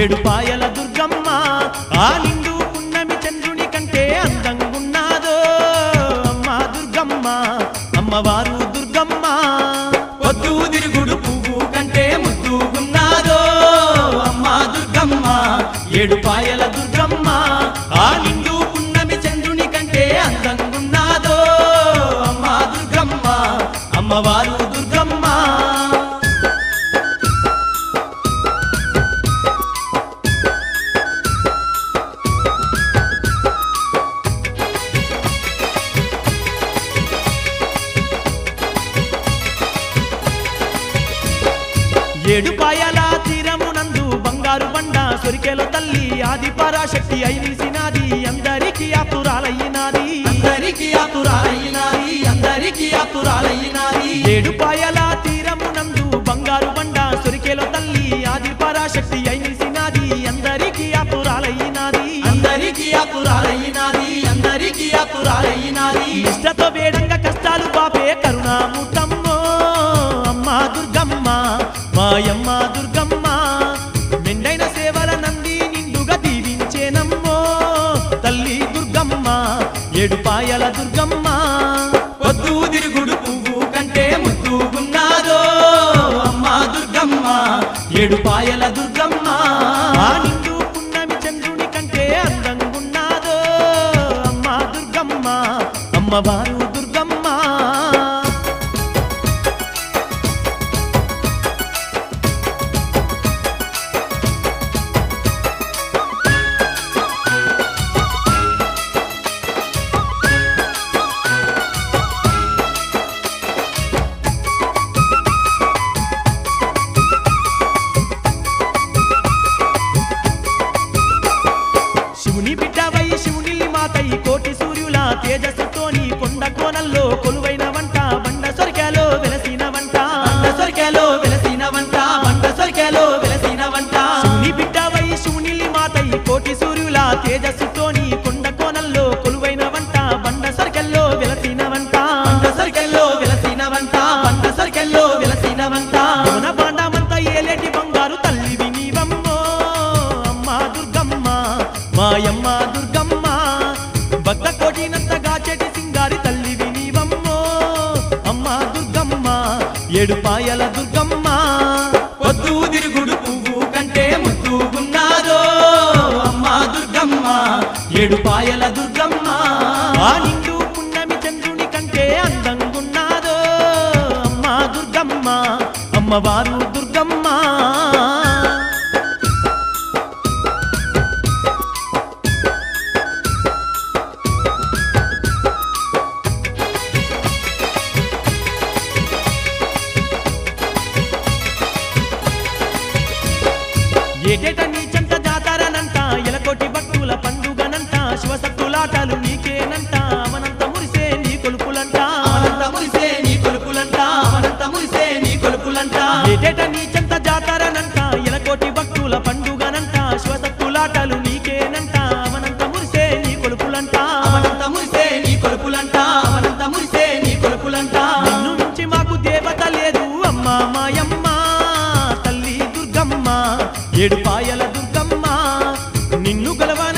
ఏడుపాయల దుర్గమ్మ ఆ నిండు పున్నమి చంద్రుని కంటే అందంగున్నాదో. అమ్మ దుర్గమ్మ అమ్మవారు దుర్గమ్మ పొద్దు తిరుగుడు పువ్వు కంటే ముద్దుగున్నాదో అమ్మ దుర్గమ్మ ఏడుపాయల దుర్గమ్మ. ఏడు పాయల తీరమునందు బంగారు బండ సొరికెల తల్లి ఆది పరాశక్తి అయి నిలిసినాది అందరికి ఆతురాలయ్యినాది అందరికి ఆతురాలయ్యినాది అందరికి ఆతురాలయ్యినాది ఏడు పాయల తీరమునందు బంగారు బండ సొరికెల తల్లి ఆది పరాశక్తి మాయమ్మ దుర్గమ్మ మెండైన సేవల నంది నిండుగా దీవించేనమ్మో. తల్లి దుర్గమ్మ ఏడుపాయల దుర్గమ్మ. వద్దు తిరుగుడు పువ్వు కంటే ముద్దుగున్నాదో అమ్మ దుర్గమ్మ ఏడుపాయల దుర్గమ్మ. నిండు పున్నమి చంద్రుని కంటే అందంగున్నాదో. అమ్మ దుర్గమ్మ అమ్మవారు తేజస్సుతో నీ కొండ కోనల్లో కొలువైన వంట బండ సొరికాలో వెలసిన వంట. బండ సొరికాలో వెలసిన వంట బండ సొరికాలో వెలసిన వంట. నీ బిడ్డవై శివుని మాతై కోటి సూర్యుల తేజస్సుతోని కొండ కోనల్లో కొలువైన వంట బండ సొరికల్లో వెలసిన వంట. బండ సొరికల్లో వెలసిన వంట బండ సొరికల్లో వెలసిన వంట. మన ఏలేటి బంగారు తల్లి వినివమ్మో అమ్మ దుర్గమ్మ మాయమ్మ. ఏడుపాయల దుర్గమ్మ. పొద్దు తిరుగుడు పువ్వు కంటే ముద్దుగున్నాదో అమ్మ దుర్గమ్మ ఏడుపాయల దుర్గమ్మ. ఆ నిండు పున్నమి చంద్రుని కంటే అందంగున్నాదో. అమ్మ దుర్గమ్మ అమ్మవారు ఏటేట నీచంత జాతరనంట ఎలకోటి భక్తుల పండుగనంట శివసత్తులాటలు నీకేనంట అవనంత మురిసే నీ కొలుపులంట అవనంత మురిసే నీ కొలుపులంట అవనంత మురిసే నీ కొలుపులంట ఏటేట నీచంత జాతరనంట ఎలకోటి భక్తుల పండుగనంట శివసత్తులాటలు ఏడు పాయల దుర్గమ్మ నిన్ను గలవన